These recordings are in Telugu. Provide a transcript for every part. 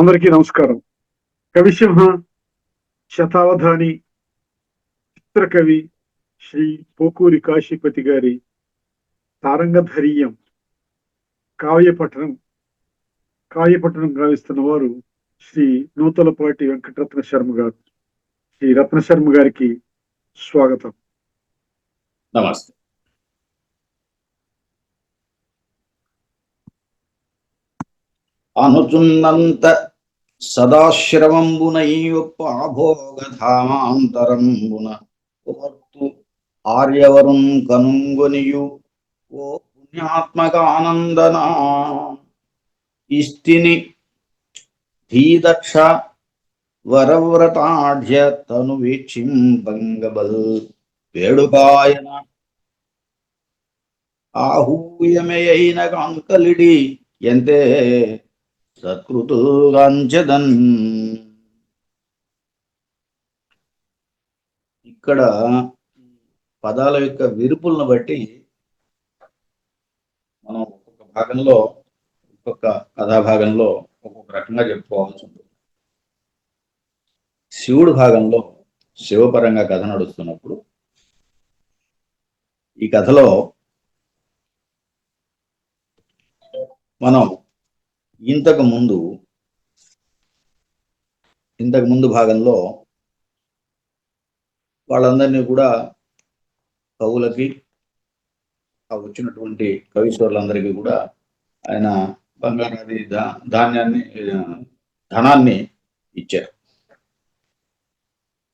అందరికీ నమస్కారం. కవిసింహ శతావధాని చిత్రకవి శ్రీ పోకూరి కాశీపతి గారి తారంగధరీయం కావ్యపఠనం కావ్యపఠనం గావిస్తున్న వారు శ్రీ నూతలపాటి వెంకటరత్న శర్మ గారు. శ్రీ రత్న శర్మ గారికి స్వాగతం. నమస్తే. అనుచున్నంత సదాశ్రమంబునయ్యొప్ప ఆభోగధామాంతరంబున ఓర్తు ఆర్యవరున్ కనుంగొనియు ఓ పుణ్యాత్మక ఆనందనా ఇస్తిని ధీదక్ష వరవ్రతాఢ్య తను వీక్షింపంగబల్ వేడుకాయన ఆహూయమయైన కంకలిడి ఎంతే సత్కృతుగాంచదన్ ఇక్కడ పదాల యొక్క విరుపులను బట్టి మనం ఒక్కొక్క భాగంలో ఒక్కొక్క కథాభాగంలో ఒక్కొక్క రకంగా చెప్పుకోవాల్సి ఉంటుంది. శివుడు భాగంలో శివపరంగా కథ నడుస్తున్నప్పుడు ఈ కథలో మనం ఇంతకు ముందు ఇంతకు ముందు భాగంలో వాళ్ళందరినీ కూడా కవులకి వచ్చినటువంటి కవీశ్వరులందరికీ కూడా ఆయన బంగారాది ధాన్యాన్ని ధనాన్ని ఇచ్చారు.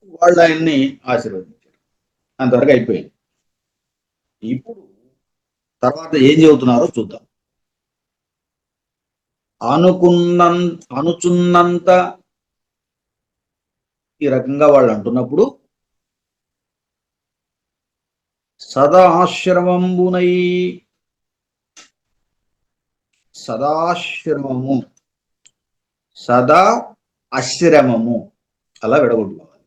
వాళ్ళు ఆయన్ని ఆశీర్వదించారు. అంతవరకు అయిపోయింది. ఇప్పుడు తర్వాత ఏం చెబుతున్నారో చూద్దాం. అనుకున్నం అనుచున్నంత ఈ రకంగా వాళ్ళు అంటున్నప్పుడు సదాశ్రమంబునై సదాశ్రమము సదా అశ్రమము అలా విడగొట్టుకోవాలి.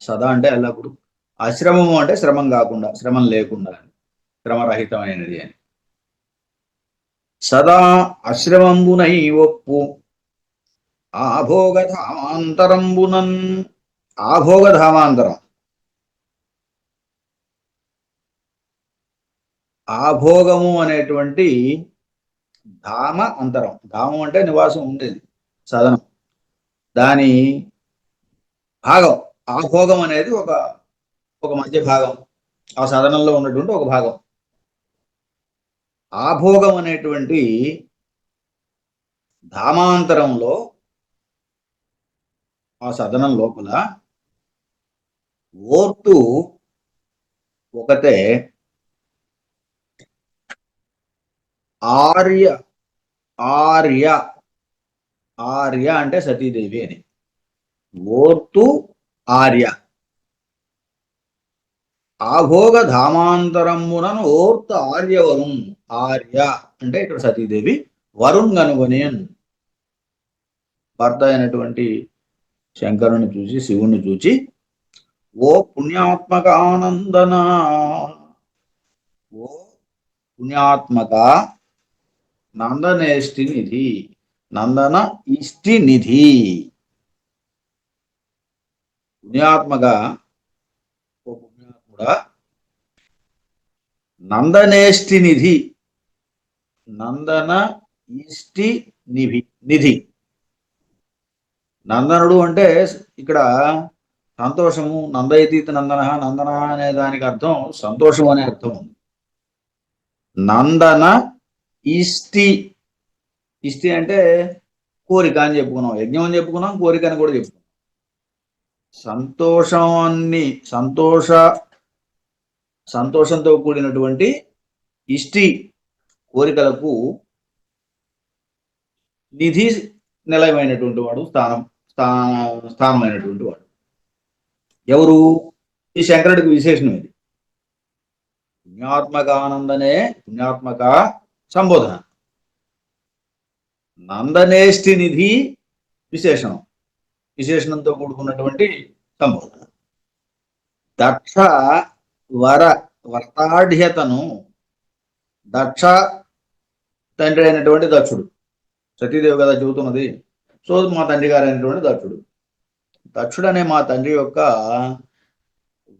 సదా అంటే ఎల్లప్పుడు అశ్రమము అంటే శ్రమం కాకుండా శ్రమం లేకుండా శ్రమరహితమైనది అని. సదా అశ్రమంబునై ఒప్పు ఆభోగధామాంతరంబునన్. ఆభోగధామాంతరం. ఆభోగము అనేటువంటి ధామ అంతరం. ధామం అంటే నివాసం ఉండేది సదనం దాని భాగం ఆభోగం అనేది ఒక ఒక మధ్య భాగం. ఆ సదనంలో ఉన్నటువంటి ఒక భాగం. ఆభోగం అనేటువంటి ధామాంతరంలో ఆ సదనం లోపల ఓర్తు ఒకటే ఆర్య ఆర్య ఆర్య అంటే సతీదేవి అని. ఓర్తు ఆర్య. ఆభోగ ధామాంతరమునను ఓర్త ఆర్యవరుణ్ ఆర్య అంటే ఇక్కడ సతీదేవి వరుణ్ గనుగొనియన్ భర్త అయినటువంటి శంకరుని చూసి శివుణ్ణి చూచి ఓ పుణ్యాత్మక ఆనందన? ఓ పుణ్యాత్మక నందనేష్టి నిధి నందన ఇష్టి నిధి పుణ్యాత్మక ఓ పుణ్యాత్ముడా నందనేష్టి నిధి నందన ఇష్టి నిధి నిధి. నందనుడు అంటే ఇక్కడ సంతోషము నందయతీత నందన నందన అనే దానికి అర్థం సంతోషం అనే అర్థం ఉంది. నందన ఇష్టి. ఇష్టి అంటే కోరిక అని చెప్పుకున్నాం. యజ్ఞం అని చెప్పుకున్నాం కోరిక అని కూడా చెప్పుకున్నాం. సంతోషాన్ని సంతోష సంతోషంతో కూడినటువంటి ఇష్టి కోరికలకు నిధి నిలయమైనటువంటి వాడు స్థానం స్థాన స్థానమైనటువంటి వాడు. ఎవరు? ఈ శంకరుడికి విశేషణం ఇది. పుణ్యాత్మక ఆనందనే పుణ్యాత్మక సంబోధన. నందనేష్టి నిధి విశేషణం. విశేషణంతో కూడుకున్నటువంటి సంబోధన. దక్ష వర వర్తాఢ్యతను దక్ష తండ్రి అయినటువంటి దక్షుడు. సతీదేవి కదా చెబుతున్నది. సో మా తండ్రి గారు అయినటువంటి దక్షుడు. దక్షుడు అనే మా తండ్రి యొక్క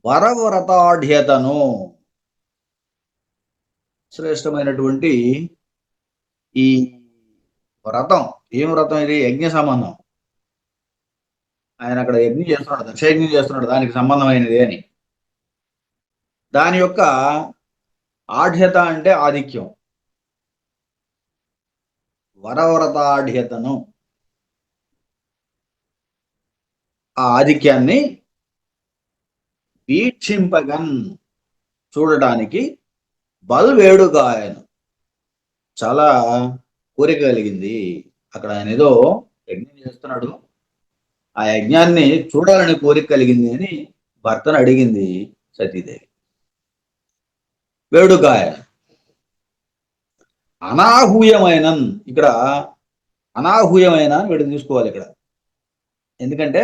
వరవ్రతాఢ్యతను శ్రేష్టమైనటువంటి ఈ వ్రతం. ఏం వ్రతం ఇది? యజ్ఞ సంబంధం. ఆయన అక్కడ యజ్ఞం చేస్తున్నాడు దక్షయజ్ఞం చేస్తున్నాడు దానికి సంబంధమైనది అని. దాని యొక్క ఆఢ్యత అంటే ఆధిక్యం. వరవ్రతాఢ్యతను ఆ ఆధిక్యాన్ని వీక్షింపగన్ చూడటానికి బల్ వేడుగాయను చాలా కోరిక కలిగింది. అక్కడ ఆయన ఏదో యజ్ఞం చేస్తున్నాడు. ఆ యజ్ఞాన్ని చూడాలని కోరిక కలిగింది అని భర్తను అడిగింది సతీదేవి. వేడుకాయ అనాహూయమైన. ఇక్కడ అనాహూయమైన అని వీడు తీసుకోవాలి ఇక్కడ. ఎందుకంటే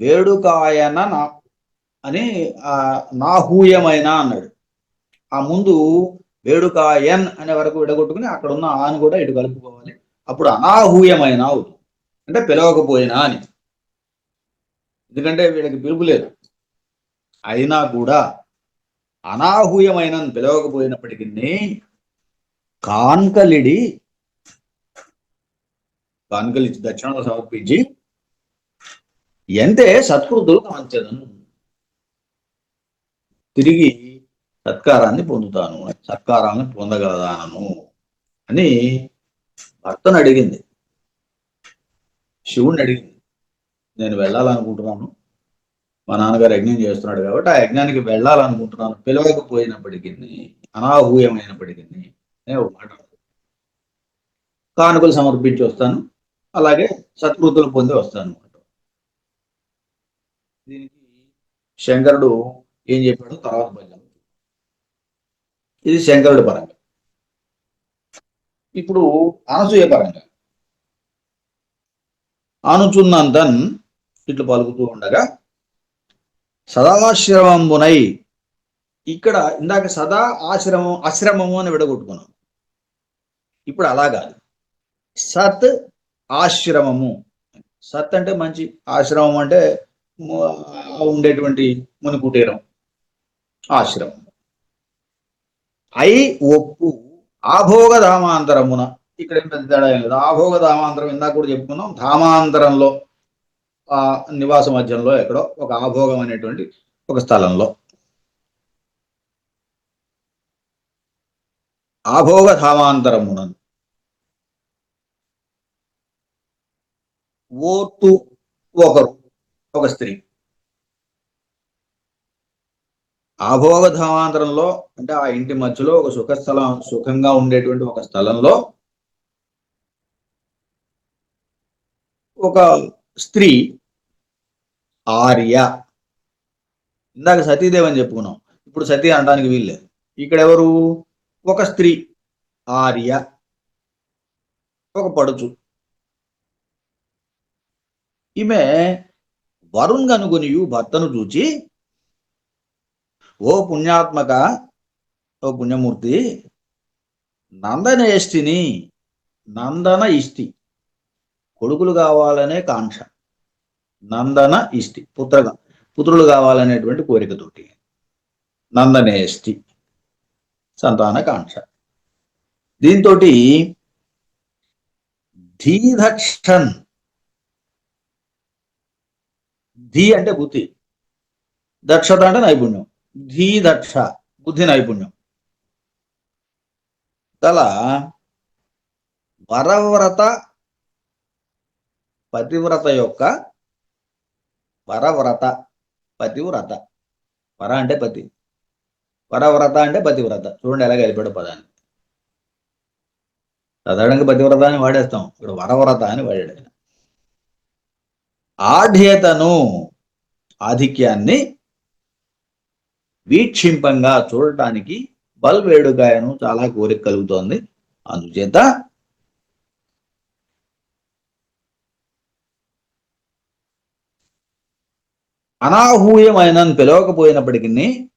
వేడుకాయన నా అని నాహూయమైన అన్నాడు. ఆ ముందు వేడుకాయన్ అనే వరకు విడగొట్టుకుని అక్కడ ఉన్న ఆన్ కూడా ఇటు కలుపుకోవాలి. అప్పుడు అనాహూయమైన అవుతుంది. అంటే పిలవకపోయినా అని. ఎందుకంటే వీళ్ళకి పిలుపు లేదు. అయినా కూడా అనాహూయమైన పిలవకపోయినప్పటికీ కాన్కలిడి. కాన్కలిచ్చి దక్షిణంలో సమర్పించి ఎంతే సత్కృతులు కాంచదను తిరిగి సత్కారాన్ని పొందుతాను. సత్కారాన్ని పొందగలదానను అని భర్తను అడిగింది. శివుణ్ణి అడిగింది. నేను వెళ్ళాలనుకుంటున్నాను. మా నాన్నగారు యజ్ఞం చేస్తున్నాడు కాబట్టి ఆ యజ్ఞానికి వెళ్ళాలనుకుంటున్నాను. పిలవకపోయినప్పటికీ అనాహూయమైనప్పటికీ నేను మాట. కానుకలు సమర్పించి వస్తాను. అలాగే సత్కృతులు పొంది వస్తాను అనమాట దీనికి శంకరుడు ఏం చెప్పాడో తర్వాత భజన ఇది శంకరుడి పరంగా. ఇప్పుడు అనసూయ పరంగా. అనుచున్నంతన్ ఇట్లు పలుకుతూ ఉండగా సదాశ్రమంబునై ఇక్కడ ఇందాక సదా ఆశ్రమం ఆశ్రమము అని విడగొట్టుకున్నాం. ఇప్పుడు అలా కాదు. సత్ ఆశ్రమము. సత్ అంటే మంచి ఆశ్రమం అంటే ఉండేటువంటి మునుకుటీరం ఆశ్రమం. ఐ ఒప్పు. ఆభోగ ధామాంతరమున ఇక్కడ ఏం పెద్ద తేడా ఏం లేదు. ఆభోగ ధామాంతరం ఇందాక కూడా చెప్పుకున్నాం. ధామాంతరంలో ఆ నివాస మధ్యంలో ఎక్కడో ఒక ఆభోగం అనేటువంటి ఒక స్థలంలో. ఆభోగ ధామాంతరమున ఓటు ఒకరు ఒక స్త్రీ. ఆభోగ ధామాంతరంలో అంటే ఆ ఇంటి మధ్యలో ఒక సుఖ స్థలం సుఖంగా ఉండేటువంటి ఒక స్థలంలో ఒక స్త్రీ ఆర్య. ఇందాక సతీదేవి అని చెప్పుకున్నాం. ఇప్పుడు సతీ అనడానికి వీల్లేదు. ఇక్కడ ఎవరు ఒక స్త్రీ ఆర్య. ఒక పడుచు. ఈమె వరుణ్ కనుగొనియు భర్తను చూచి ఓ పుణ్యాత్మక ఓ పుణ్యమూర్తి నందనేష్టిని నందన ఇష్టి కొడుకులు కావాలనే కాంక్ష నందన ఇష్టి పుత్రగా పుత్రులు కావాలనేటువంటి కోరికతోటి నందనేష్టి సంతాన కాంక్ష. దీంతో ధీధక్షన్ ధీ అంటే బుద్ధి. దక్షత అంటే నైపుణ్యం. ధీ దక్ష బుద్ధి నైపుణ్యం. గల వరవ్రత పతివ్రత యొక్క వరవ్రత పతివ్రత. వర అంటే పతి. వరవ్రత అంటే పతివ్రత. చూడండి ఎలా కలిపాడు పదాన్ని. సాధారణంగా పతివ్రత అని వాడేస్తాం. ఇక్కడ వరవ్రత అని వాడాడు. ఆయన. ఆఢ్యతను ఆధిక్యాన్ని వీక్షింపంగా చూడటానికి బల్వేడుగాయను చాలా కోరిక కలుగుతోంది. అందుచేత అనాహూయమైన పిలవకపోయినప్పటికీ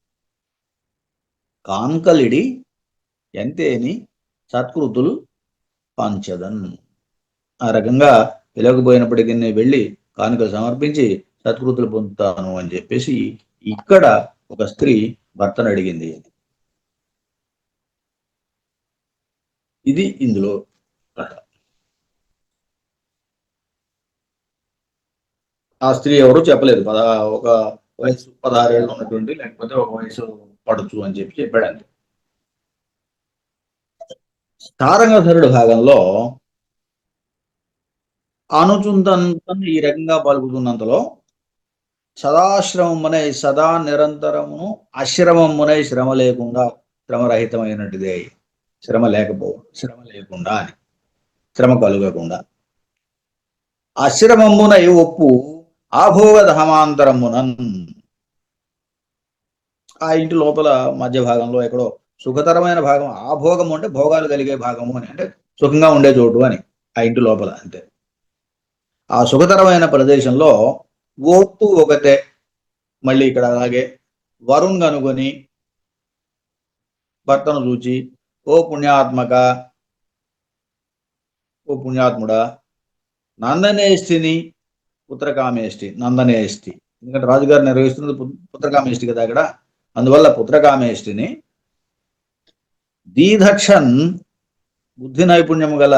కాంకలిడి ఎంతేని సత్కృతులు పంచదన్. ఆ రకంగా పిలవకపోయినప్పటికీ వెళ్ళి కానుకలు సమర్పించి సత్కృతులు పొందుతాను అని చెప్పేసి ఇక్కడ ఒక స్త్రీ భర్తను అడిగింది. ఇది ఇందులో కథ ఆ స్త్రీ ఎవరు చెప్పలేదు. పద ఒక వయసు పదహారేళ్ళు ఉన్నటువంటి లేకపోతే ఒక వయసు పడచ్చు అని చెప్పి చెప్పాడు అంతే తారంగధరుడు భాగంలో అనుచుంతంతను ఈ రకంగా పలుకుతున్నంతలో సదాశ్రమమునై సదా నిరంతరమును అశ్రమమునై శ్రమ లేకుండా శ్రమరహితమైనట్టుదే శ్రమ లేకపో శ్రమ లేకుండా అని శ్రమ కలుగకుండా. అశ్రమమునై ఒప్పు ఆభోగధమాంతరమునన్. ఆ ఇంటి లోపల మధ్య భాగంలో ఎక్కడో సుఖతరమైన భాగం ఆ భోగము అంటే భోగాలు కలిగే భాగము అని అంటే సుఖంగా ఉండే చోటు అని ఆ ఇంటి లోపల అంతే. ఆ సుఖతరమైన ప్రదేశంలో ఓత్తు ఒకతే మళ్ళీ ఇక్కడ అలాగే వరుణ్ కనుగొని భర్తను చూచి ఓ పుణ్యాత్మక ఓ పుణ్యాత్ముడా నందనేష్టిని పుత్రకామేష్టి నందనేష్టి ఎందుకంటే రాజుగారు నిర్వహిస్తున్నది పు- పుత్రకామేష్టి కదా అక్కడ. అందువల్ల పుత్రకామేష్టిని దీధక్షన్ బుద్ధి నైపుణ్యము గల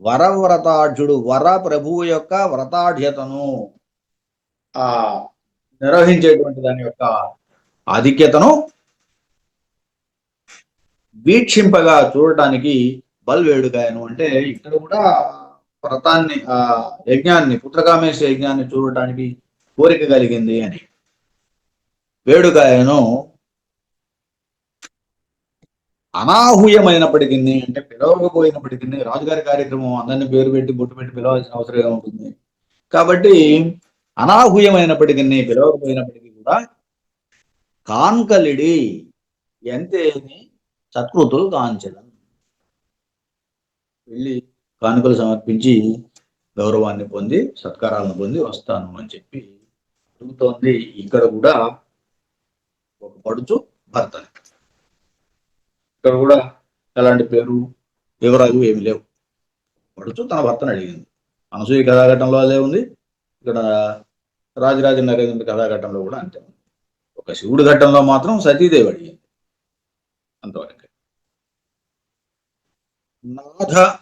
వరవ్రతాఢ్యుడు వర ప్రభువు యొక్క వ్రతాఢ్యతను ఆ నిర్వహించేటువంటి దాని యొక్క ఆధిక్యతను వీక్షింపగా చూడటానికి బల్వేడుగాయను. అంటే ఇక్కడ కూడా వ్రతాన్ని ఆ యజ్ఞాన్ని పుత్రకామేశ్వర యజ్ఞాన్ని చూడటానికి కోరిక కలిగింది అని. వేడుకాయను అనాహూయమైనప్పటికీ అంటే పిలవకపోయినప్పటికీ రాజుగారి కార్యక్రమం అందరిని పేరు పెట్టి బొట్టు పెట్టి పిలవాల్సిన అవసరం ఉంటుంది? కాబట్టి అనాహూయమైనప్పటికీ పిలవకపోయినప్పటికీ కూడా కాన్కలిడి ఎంతేని సత్కృతులు కాంచడం వెళ్ళి కానుకలు సమర్పించి గౌరవాన్ని పొంది సత్కారాలను పొంది వస్తాను అని చెప్పి అడుగుతోంది. ఇక్కడ కూడా ఒక పడుచు భర్తని. ఇక్కడ కూడా ఎలాంటి పేరు వివరాలు ఏమి లేవు. పడుచు తన భర్తను అడిగింది. అనసూయ కథాఘట్టంలో అదే ఉంది. ఇక్కడ రాజరాజ నరేంద్ర కథాఘట్టంలో కూడా అంతే ఉంది. ఒక శివుడి ఘట్టంలో మాత్రం సతీదేవి అడిగింది. అంతవరకు. నాథ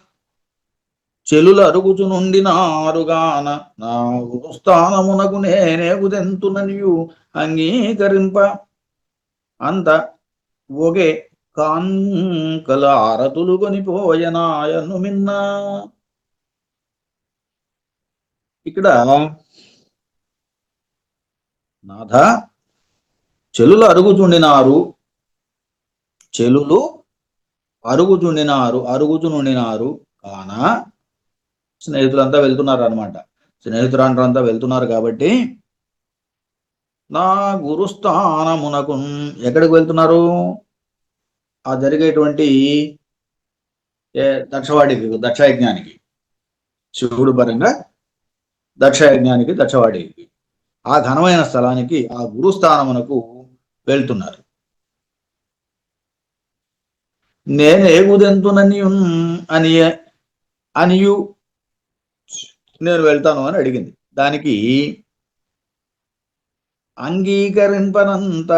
చెలుల అరుగుచు నుండి నారుగాన నా స్థానమునకు నేనే ఉదెంతుననియు అంగీకరింప. అంత ఒకే కాంకల ఆరతులు కొనిపోయనాయను మిన్నా. ఇక్కడ నాథ చెలులు అరుగుచుండినారు. చెలులు అరుగుచుండినారు అరుగుచునుండినారు. కాన స్నేహితులంతా వెళ్తున్నారు అనమాట స్నేహితులంతా వెళ్తున్నారు కాబట్టి నా గురుస్థానమునకు ఎక్కడికి వెళ్తున్నారు? ఆ జరిగేటువంటి దక్షవాడికి దక్షయజ్ఞానికి శివుడు పరంగా దక్షయజ్ఞానికి దక్షవాడికి ఆ ఘనమైన స్థలానికి ఆ గురుస్థానమునకు వెళ్తున్నారు. నేను ఏగుదెంతునని అని అనియు నేను వెళ్తాను అని అడిగింది. దానికి అంగీకరింపనంత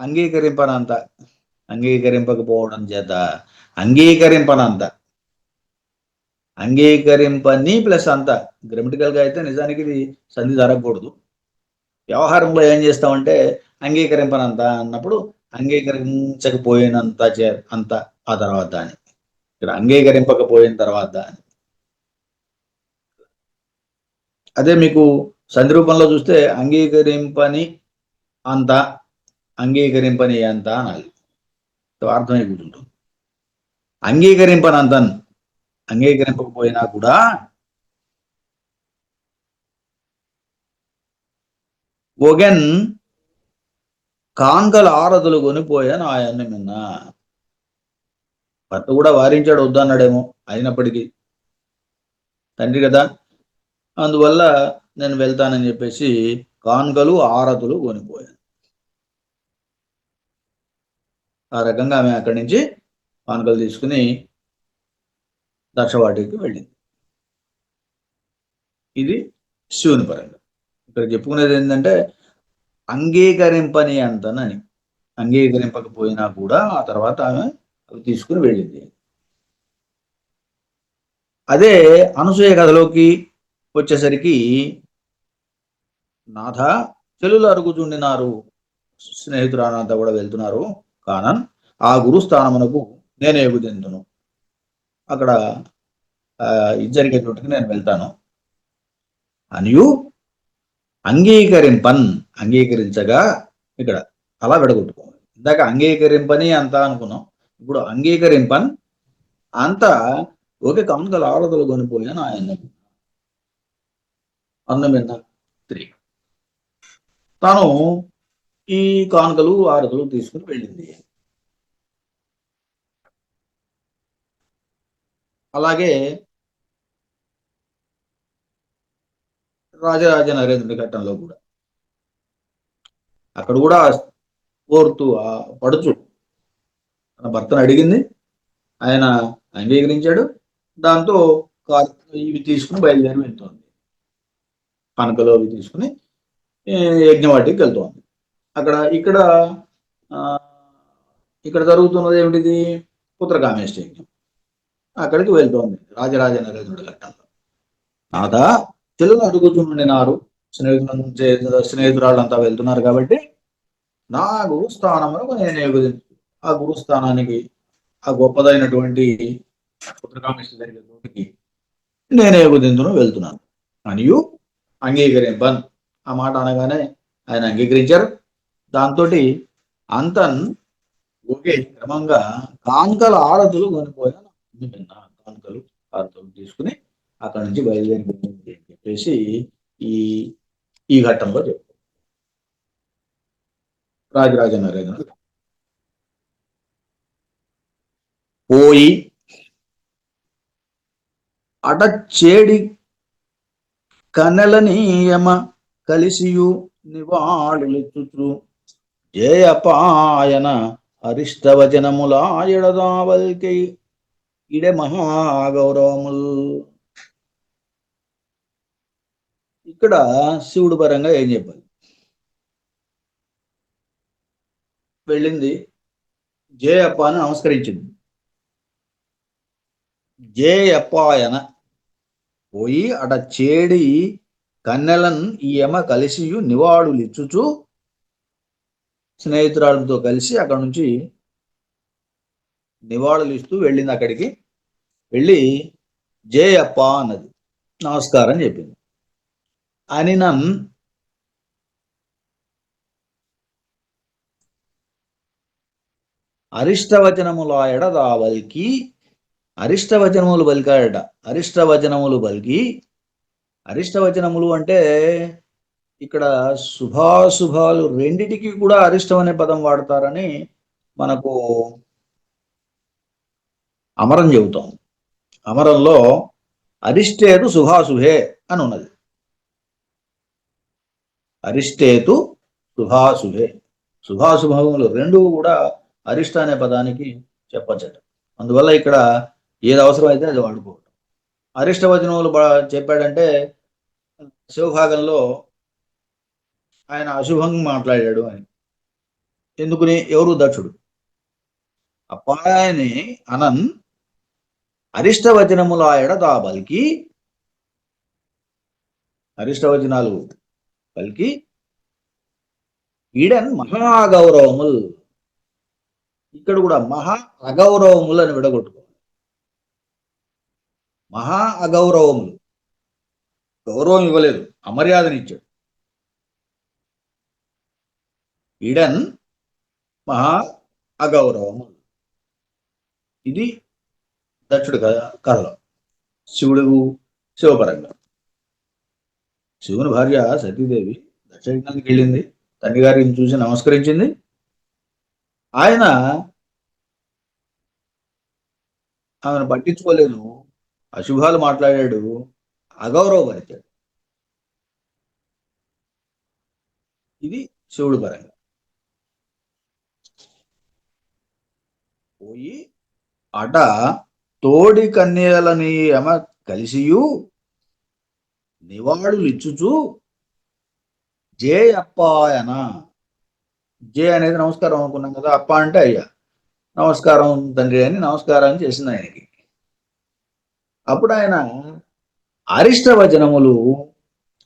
అంగీకరింపనంత అంగీకరింపకపోవడం చేత అంగీకరింపనంత. అంగీకరింపని ప్లస్ అంత. గ్రామటికల్గా అయితే నిజానికి ఇది సంధి జరగకూడదు. వ్యవహారంలో ఏం చేస్తామంటే అంగీకరింపనంత అన్నప్పుడు అంగీకరించకపోయినంత చే అంత ఆ తర్వాత అని. ఇక్కడ అంగీకరింపకపోయిన తర్వాత అని. అదే మీకు సంధి రూపంలో చూస్తే అంగీకరింపని అంత అంగీకరింపని అంత అనాలి. అర్థమై కూర్చుంటుంది అంగీకరింపనంతన్ అంగీకరింపకపోయినా కూడా ఒగెన్ కాంకల ఆరదులు కొనిపోయాను ఆయన్ని నిన్న భర్త కూడా వారించాడు వద్దన్నాడేమో అయినప్పటికీ. తండ్రి కదా అందువల్ల నేను వెళ్తానని చెప్పేసి కాన్కలు ఆరతులు కొనిపోయాను ఆ రకంగా ఆమె అక్కడి నుంచి కానుకలు తీసుకుని దక్షవాటికి వెళ్ళింది. ఇది శివుని పరంగా. ఇక్కడ చెప్పుకునేది ఏంటంటే అంగీకరింపని అంతనని అంగీకరింపకపోయినా కూడా ఆ తర్వాత ఆమె అవి తీసుకుని వెళ్ళింది. అదే అనసూయ కథలోకి వచ్చేసరికి నాథ చెల్లులు అరుగుచుండినారు స్నేహితురానంతా కూడా వెళ్తున్నారు. కానన్ ఆ గురుస్థానమునకు నేను ఎగుదెందును అక్కడ ఇది జరిగే చోటుకి నేను వెళ్తాను. అనియు అంగీకరింపన్ అంగీకరించగా ఇక్కడ అలా విడగొట్టుకోవాలి. ఇందాక అంగీకరింపని అంత అనుకున్నాం. ఇప్పుడు అంగీకరింపన్ అంత ఒకే కమకల ఆరదలు కొనిపోయాను ఆయన అన్నమిన్న త్రీ. తాను ఈ కానుకలు ఆరతులు తీసుకుని వెళ్ళింది. అలాగే రాజరాజ నరేంద్రుడి ఘట్టంలో కూడా. అక్కడ కూడా కోరుతూ ఆ పడుచు. తన భర్తను అడిగింది. ఆయన అంగీకరించాడు. దాంతో కార్ ఇవి తీసుకుని బయలుదేరి వెళ్తోంది. కనుకలు అవి తీసుకుని యజ్ఞవాటికి వెళ్తోంది. అక్కడ ఇక్కడ ఆ, ఇక్కడ జరుగుతున్నది ఏమిటిది? పుత్రకామేష్టి యజ్ఞం అక్కడికి వెళ్తోంది రాజరాజ నరేంద్రుడి ఘట్టంలో. నాదా చెల్లెలు అడుగుతుండినారు. స్నేహితులు స్నేహితురాళ్ళంతా వెళ్తున్నారు కాబట్టి నా గురుస్థానములకు నేను ఎగుదించు. ఆ గురుస్థానానికి ఆ గొప్పదైనటువంటి పుత్రకామేష్టి జరిగే చోటికి నేను ఎగుదిందును వెళ్తున్నాను. అనియు అంగీకరింపన్. ఆ మాట అనగానే ఆయన అంగీకరించారు. దాంతో అంతన్ ఒకే క్రమంగా కాంకల ఆరతులు కొనిపోయాను. కాంకలు ఆరతులు తీసుకుని అక్కడి నుంచి బయలుదేరి అని చెప్పేసి ఈ ఈ ఘట్టంలో చెప్పు రాజరాజ నరేంద్ర. పోయి అడచేడి కనెలనీయమ కలిసియు నివాళులిచ్చుచు జయపాయన హరిష్టవచనములాయడదావల్కై ఇడే మహాగౌరవముల్. ఇక్కడ శివుడు పరంగా ఏం చెప్పాలి? వెళ్ళింది జయప్ప అని నమస్కరించింది. జయప్పాయన పోయి అట చేడి కన్నెలన్ ఈ యమ కలిసియు నివాళులిచ్చుచు స్నేహితురాలతో కలిసి అక్కడ నుంచి నివాళులు ఇస్తూ వెళ్ళింది అక్కడికి. వెళ్ళి జయప్ప అన్నది. నమస్కారం చెప్పింది. అనినం నన్ అరిష్టవచనములాయడ దావల్కి అరిష్టవచనములు పలికాడట అరిష్టవచనములు పలికి అరిష్టవచనములు అంటే ఇక్కడ శుభాశుభాలు రెండిటికి కూడా అరిష్టం అనే పదం వాడతారని మనకు అమరం చెబుతాం. అమరంలో అరిష్టేతు శుభాశుభే అని ఉన్నది. అరిష్టేతు శుభాశుభే. శుభాశుభములు రెండు కూడా అరిష్ట అనే పదానికి చెప్పచ్చట. అందువల్ల ఇక్కడ ఏది అవసరం అయితే అది వాడుకోవటం. అరిష్ట వచనములు చెప్పాడంటే శివభాగంలో ఆయన అశుభంగా మాట్లాడాడు అని. ఎందుకుని? ఎవరు దక్షుడు? అప్పాయని అనన్ అరిష్టవచనముల దా బల్కి అరిష్టవచనాలు పలికి ఈడన్ మహాగౌరవముల్. ఇక్కడ కూడా మహా అగౌరవములు అని విడగొట్టుకోవాలి. మహా అగౌరవములు గౌరవం ఇవ్వలేదు. అమర్యాదనిచ్చాడు. ఈడన్ మహా అగౌరవములు ఇది దక్షుడు కథ కథలో శివుడు శివపరంగా. శివుని భార్య సతీదేవి దక్షయజ్ఞానికి వెళ్ళింది. తండ్రి గారిని చూసి నమస్కరించింది. ఆయన ఆమెను పట్టించుకోలేదు. అశుభాలు మాట్లాడాడు. అగౌరవపరిచాడు ఇది శివుడు పరంగా. పోయి అట తోడి కన్యలని యమ కలిసియు నివాళులు ఇచ్చుచు జే అప్పాయన జే అనేది నమస్కారం అనుకున్నాం కదా అప్ప అంటే అయ్యా. నమస్కారం తండ్రి అని నమస్కారం చేసింది ఆయనకి. అప్పుడు ఆయన అరిష్టవచనములు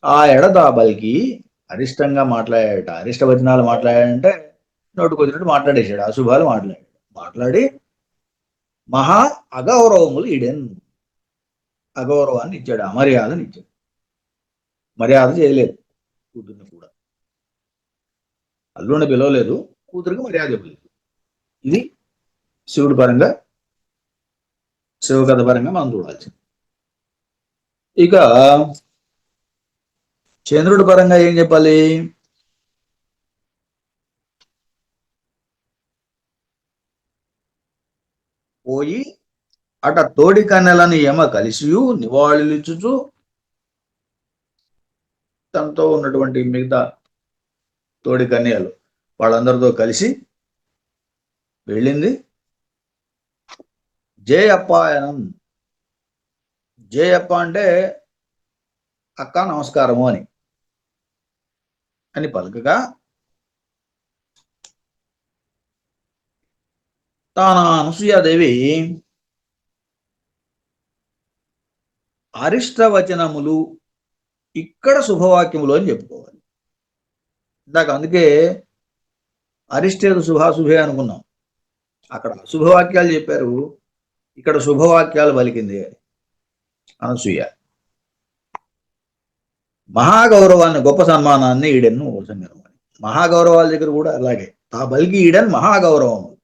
ఆ ఎడదాబలికి అరిష్టంగా మాట్లాడాడట. అరిష్టవచనాలు మాట్లాడాడంటే నోటుకొచ్చినట్టు మాట్లాడేశాడు అశుభాలు మాట్లాడాడు. మాట్లాడి మహా అగౌరవములు ఈడెన్. అగౌరవాన్ని ఇచ్చాడు అమర్యాదను ఇచ్చాడు. మర్యాద చేయలేదు కూతుర్ని కూడా. అల్లుని పిలవలేదు కూతురికి మర్యాద ఇవ్వలేదు. ఇది శివుడి పరంగా శివకథ పరంగా మనం చూడాల్సింది. ఇక చంద్రుడి పరంగా ఏం చెప్పాలి? పోయి అట తోడి కన్నెలను యమ కలిసియు నివాళులిచ్చుచు తనతో ఉన్నటువంటి మిగతా తోడి కన్యలు వాళ్ళందరితో కలిసి వెళ్ళింది. జయప్పాయనం జయప్ప అప్ప అంటే అక్క నమస్కారము అని. అని పలకగా తాను అనసూయాదేవి అరిష్టవచనములు ఇక్కడ శుభవాక్యములు అని చెప్పుకోవాలి. ఇందాక అందుకే అరిష్టేదు శుభాశుభే అనుకున్నాం. అక్కడ శుభవాక్యాలు చెప్పారు. ఇక్కడ శుభవాక్యాలు పలికింది అనసూయ. మహాగౌరవాన్ని గొప్ప సన్మానాన్ని ఈడెన్ను సంగరం మహాగౌరవాల దగ్గర కూడా అలాగే. తా బలికి ఈడన్ మహాగౌరవములు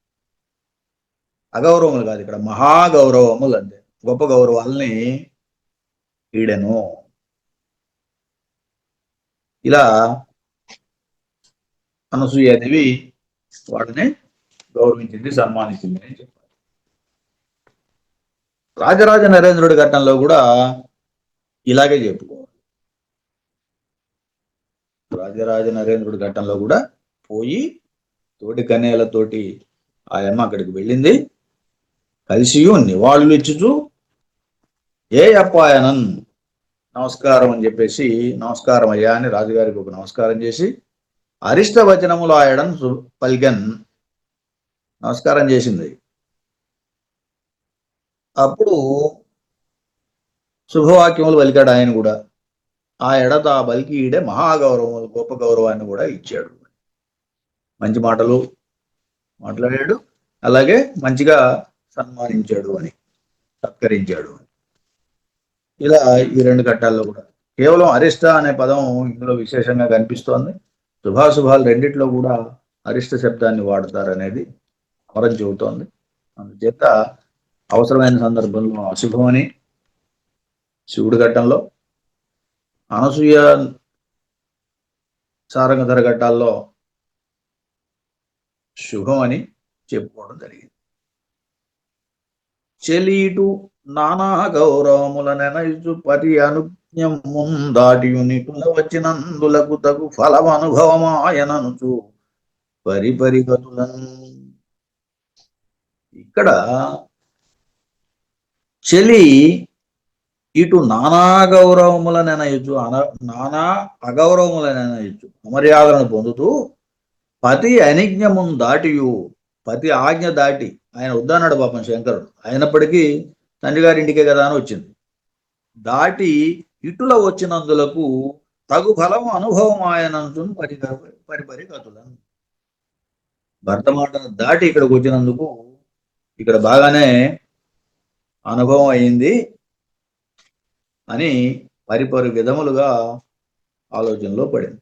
అగౌరవములు కాదు ఇక్కడ మహాగౌరవములు అంతే గొప్ప గౌరవాల్ని ఈడెను. ఇలా అనసూయాదేవి వాడిని గౌరవించింది సన్మానించింది అని చెప్పారు రాజరాజ నరేంద్రుడి ఘట్టంలో కూడా ఇలాగే చెప్పుకోవాలి. రాజరాజ నరేంద్రుడి ఘట్టంలో కూడా పోయి తోటి కన్యలతోటి ఆ అమ్మ అక్కడికి వెళ్ళింది. కలిసి నివాళులు ఇచ్చుచు ఏ అప్పాయనన్? నమస్కారం అని చెప్పేసి నమస్కారం అయ్యా అని రాజుగారికి ఒక నమస్కారం చేసి అరిష్ట వచనములు ఆయడం పల్గన్ పలికన్. నమస్కారం చేసింది. అప్పుడు శుభవాక్యములు పలికాడు ఆయన కూడా. ఆ ఎడత ఆ బలికి ఈడే మహాగౌరవములు గొప్ప గౌరవాన్ని కూడా ఇచ్చాడు. మంచి మాటలు మాట్లాడాడు. అలాగే మంచిగా సన్మానించాడు అని సత్కరించాడు అని. ఇలా ఈ రెండు ఘట్టాల్లో కూడా. కేవలం అరిష్ట అనే పదం ఇందులో విశేషంగా కనిపిస్తోంది. శుభాశుభాలు రెండిట్లో కూడా అరిష్ట శబ్దాన్ని వాడతారనేది అమరం చెబుతోంది. అందుచేత అవసరమైన సందర్భంలో అశుభమని శివుడి ఘట్టంలో అనసూయ సారంగధర ఘట్టాల్లో శుభం అని చెప్పుకోవడం జరిగింది. చెలీటు నానా గౌరవముల నెనయు పరి అనుజ్ఞం ముందాటియునిటుల వచ్చినందులకు తగు ఫలమనుభవమాయననుచు పరిపరిగతులను పరి ఇక్కడ చెలి ఇటు నానా గౌరవముల నెనయచ్చు అన నానా అగౌరవముల నెనయచ్చు అమర్యాదలను పొందుతూ పతి అనిజ్ఞమును దాటియు పతి ఆజ్ఞ దాటి ఆయన వద్దన్నాడు పాపం శంకరుడు. అయినప్పటికీ తండ్రి గారి ఇంటికే కదా అని వచ్చింది. దాటి ఇటుల వచ్చినందులకు తగు ఫలం అనుభవం ఆయనంతును పరి పరి భర్త మాటను దాటి ఇక్కడికి వచ్చినందుకు ఇక్కడ బాగానే అనుభవం అయింది అని పరిపరి విధములుగా ఆలోచనలో పడింది.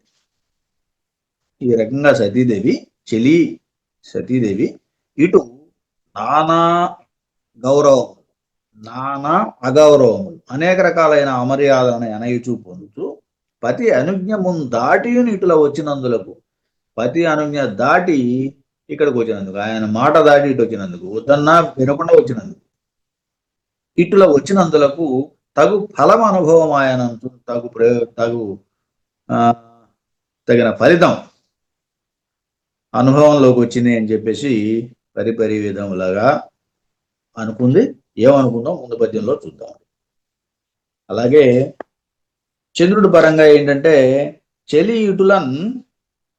ఈ రకంగా సతీదేవి చెలి సతీదేవి ఇటు నానా గౌరవములు నానా అగౌరవములు అనేక రకాలైన అమర్యాదలను ఎనయుచూ పొందుతూ పతి అనుజ్ఞమున్ దాటి ఇటులో వచ్చినందులకు పతి అనుజ్ఞ దాటి ఇక్కడికి వచ్చినందుకు ఆయన మాట దాటి ఇటు వచ్చినందుకు వద్దన్నా వినకుండా వచ్చినందుకు ఇటుల వచ్చినందులకు తగు ఫలం అనుభవం ఆయన తగు ప్రయో తగు ఆ, తగిన ఫలితం అనుభవంలోకి వచ్చింది అని చెప్పేసి పరిపరి విధములుగా అనుకుంది. ఏమనుకుందాం ముందు పద్యంలో చూద్దాం. అలాగే చంద్రుడి పరంగా ఏంటంటే చెలి ఇటులన్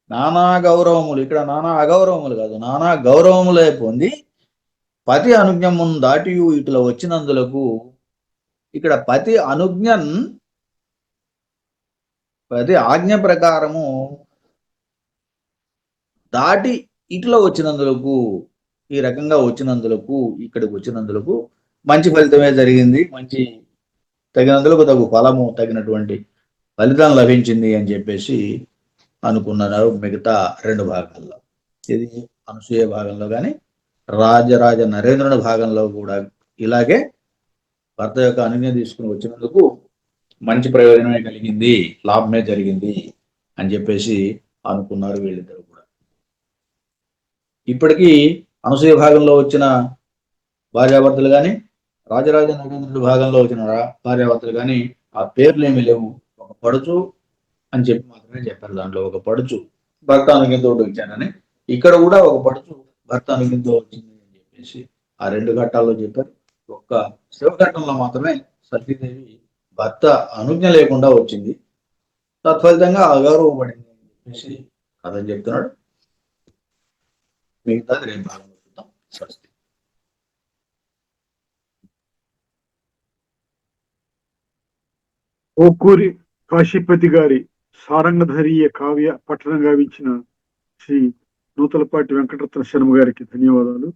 నానా గౌరవములు ఇక్కడ నానా అగౌరవములు కాదు నానా గౌరవములే పొంది పతి అనుజ్ఞమున్ దాటియు ఇటుల వచ్చినందులకు ఇక్కడ పతి అనుజ్ఞన్ పతి ఆజ్ఞ ప్రకారము దాటి ఇట్లా వచ్చినందులకు ఈ రకంగా వచ్చినందులకు ఇక్కడికి వచ్చినందులకు మంచి ఫలితమే జరిగింది. మంచి తగినందులకు తగు ఫలము తగినటువంటి ఫలితం లభించింది అని చెప్పేసి అనుకున్నారు మిగతా రెండు భాగాల్లో. ఇది అనసూయ భాగంలో కానీ రాజరాజ నరేంద్రుని భాగంలో కూడా ఇలాగే భర్త యొక్క అనుజ్ఞ తీసుకుని వచ్చినందుకు మంచి ప్రయోజనమే కలిగింది లాభమే జరిగింది అని చెప్పేసి అనుకున్నారు వీళ్ళిద్దరు. ఇప్పటికీ అనసూయ భాగంలో వచ్చిన భార్యాభర్తలు కానీ రాజరాజ నరేంద్రుడి భాగంలో వచ్చిన భార్యాభర్తలు కానీ ఆ పేర్లు ఏమీ లేవు. ఒక పడుచు అని చెప్పి మాత్రమే చెప్పారు దాంట్లో. ఒక పడుచు భర్త అనుజ్ఞతో వచ్చానని ఇక్కడ కూడా ఒక పడుచు భర్త అనుజ్ఞతో వచ్చింది అని చెప్పేసి ఆ రెండు ఘట్టాల్లో చెప్పారు. ఒక్క శివఘట్టంలో మాత్రమే సతీదేవి భర్త అనుజ్ఞ లేకుండా వచ్చింది. తత్ఫలితంగా అగౌరవపడింది అని చెప్పేసి కథ చెప్తున్నాడు. మిగతా రేపు భాగం చూద్దాం స్వస్తి. ఓకూరి కాశీపతి గారి సారంగధరీయ కావ్య పట్టణం గావించిన శ్రీ నూతలపాటి వెంకటరత్న శర్మ గారికి ధన్యవాదాలు.